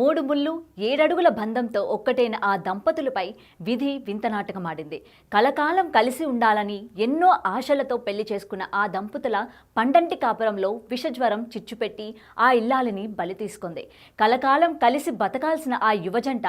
మూడు ముళ్ళు ఏడడుగుల బంధంతో ఒక్కటైన ఆ దంపతులపై విధి వింత నాటకమాడింది. కలకాలం కలిసి ఉండాలని ఎన్నో ఆశలతో పెళ్ళి చేసుకున్న ఆ దంపతుల పండంటి కాపురంలో విషజ్వరం చిచ్చుపెట్టి ఆ ఇల్లాలిని బలి తీసుకుంది. కలకాలం కలిసి బతకాల్సిన ఆ యువజంట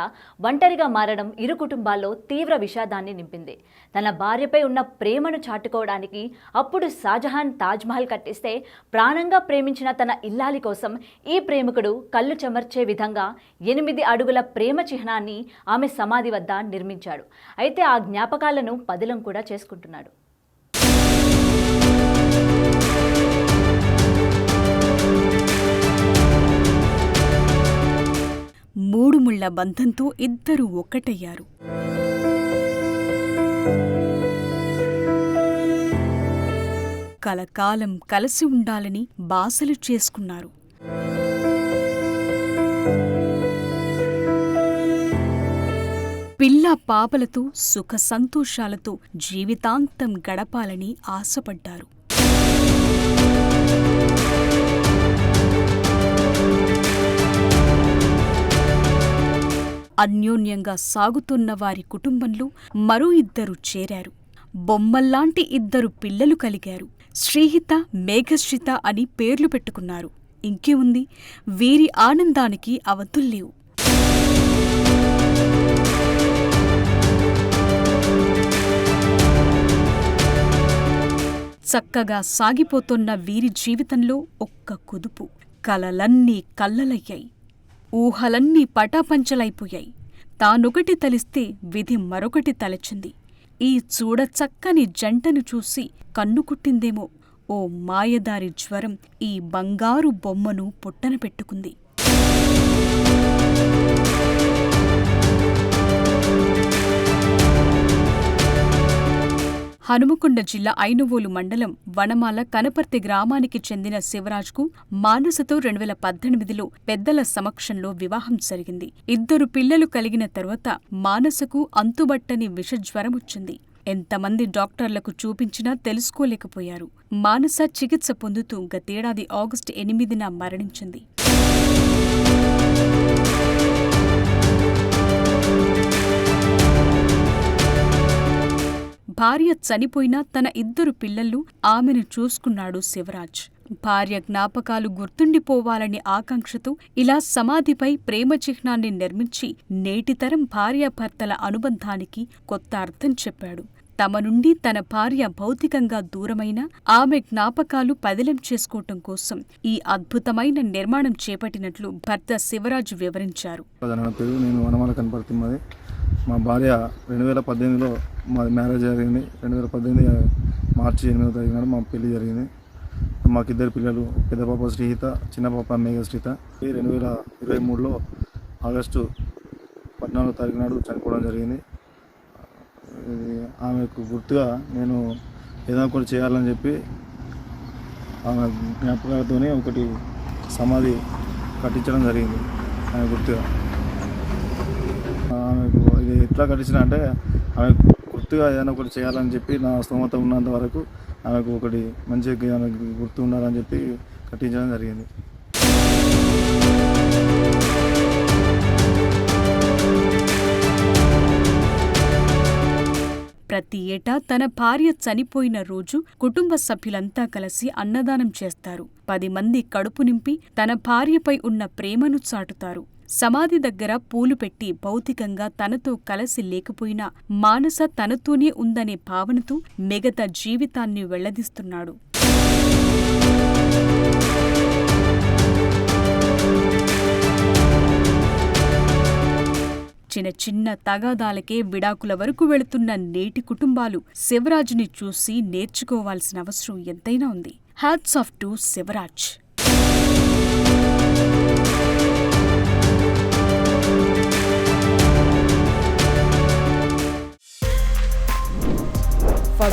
ఒంటరిగా మారడం ఇరు కుటుంబాల్లో తీవ్ర విషాదాన్ని నింపింది. తన భార్యపై ఉన్న ప్రేమను చాటుకోవడానికి అప్పుడు షాజహాన్ తాజ్మహల్ కట్టిస్తే ప్రాణంగా ప్రేమించిన తన ఇల్లాలి కోసం ఈ ప్రేమికుడు కళ్ళు చెమర్చే విధంగా ఎనిమిది అడుగుల ప్రేమ చిహ్నాన్ని ఆమె సమాధి వద్ద నిర్మించాడు. అయితే ఆ జ్ఞాపకాలను పదిలం కూడా చేసుకుంటున్నాడు. మూడు ముళ్ళ బంధంతో ఇద్దరు ఒక్కటయ్యారు. కలకాలం కలిసి ఉండాలని బాసలు చేసుకున్నారు. పిల్ల పాపలతో సుఖ సంతోషాలతో జీవితాంతం గడపాలని ఆశపడ్డారు. అన్యోన్యంగా సాగుతున్న వారి కుటుంబంలో మరో ఇద్దరు చేరారు. బొమ్మల్లాంటి ఇద్దరు పిల్లలు కలిగారు. శ్రీహిత మేఘశ్రిత అని పేర్లు పెట్టుకున్నారు. ఇంకే ఉంది వీరి ఆనందానికి అవతుల్లేవు. చక్కగా సాగిపోతున్న వీరి జీవితంలో ఒక్క కుదుపు. కలలన్నీ కల్లలయ్యాయి. ఊహలన్నీ పటాపంచలైపోయాయి. తానొకటి తలిస్తే విధి మరొకటి తలచింది. ఈ చూడచక్కని జంటను చూసి కన్ను కుట్టిందేమో ఓ మాయదారి జ్వరం ఈ బంగారు బొమ్మను పుట్టన పెట్టుకుంది. హనుమకొండ జిల్లా ఐనువోలు మండలం వనమాల కనపర్తి గ్రామానికి చెందిన శివరాజ్కు మానసతో రెండు వేల పద్దెనిమిదిలో పెద్దల సమక్షంలో వివాహం జరిగింది. ఇద్దరు పిల్లలు కలిగిన తరువాత మానసకు అంతుబట్టని విషజ్వరం వచ్చింది ఎంతమంది డాక్టర్లకు చూపించినా తెలుసుకోలేకపోయారు. మానస చికిత్స పొందుతూ గతేడాది ఆగస్టు ఎనిమిదిన మరణించింది. భార్య చనిపోయినా తన ఇద్దరు పిల్లలు ఆమెను చూసుకున్నాడు శివరాజ్. భార్య జ్ఞాపకాలు గుర్తుండిపోవాలని ఆకాంక్షతో ఇలా సమాధిపై ప్రేమ చిహ్నాన్ని నిర్మించి నేటితరం భార్యాభర్తల అనుబంధానికి కొత్త అర్థం చెప్పాడు. తమ నుండి తన భార్య భౌతికంగా దూరమైన ఆమె జ్ఞాపకాలు పదిలం చేసుకోవటం కోసం ఈ అద్భుతమైన నిర్మాణం చేపట్టినట్లు భర్త శివరాజు వివరించారు. మా భార్య రెండు వేల పద్దెనిమిదిలో మా మ్యారేజ్ జరిగింది. రెండు వేల పద్దెనిమిది మార్చి ఎనిమిదో తారీఖు నాడు మా పెళ్ళి జరిగింది. మాకు ఇద్దరు పిల్లలు పెద్ద పాప శ్రీహిత చిన్న పాప మేఘ శ్రీత రెండు వేల ఇరవై మూడులో ఆగస్టు పద్నాలుగో తారీఖు నాడు చనిపోవడం జరిగింది. ఆమెకు గుర్తుగా నేను ఏదైనా ఒకటి చేయాలని చెప్పి ఆమె జ్ఞాపకాలతోనే ఒకటి సమాధి కట్టించడం జరిగింది. ఆమె గుర్తుగా. ఆమెకు ఇది ఎట్లా కట్టించిన అంటే ఆమె గుర్తుగా ఏదైనా ఒకటి చేయాలని చెప్పి నా స్తోమత ఉన్నంత వరకు ఆమెకు ఒకటి మంచిగా గుర్తు ఉండాలని చెప్పి కట్టించడం జరిగింది. ప్రతి ఏటా తన భార్య చనిపోయిన రోజు కుటుంబ సభ్యులంతా కలిసి అన్నదానం చేస్తారు. పది మంది కడుపు నింపి తన భార్యపై ఉన్న ప్రేమను చాటుతారు. సమాధి దగ్గర పూలు పెట్టి భౌతికంగా తనతో కలసి లేకపోయినా మానస తనతోనే ఉందనే భావనతో మిగతా జీవితాన్ని వెళ్ళదీస్తున్నాడు. చిన్న చిన్న తగాదాలకే విడాకుల వరకు వెళుతున్న నేటి కుటుంబాలు శివరాజ్ని చూసి నేర్చుకోవాల్సిన అవసరం ఎంతైనా ఉంది. Hats off to Shivaraj.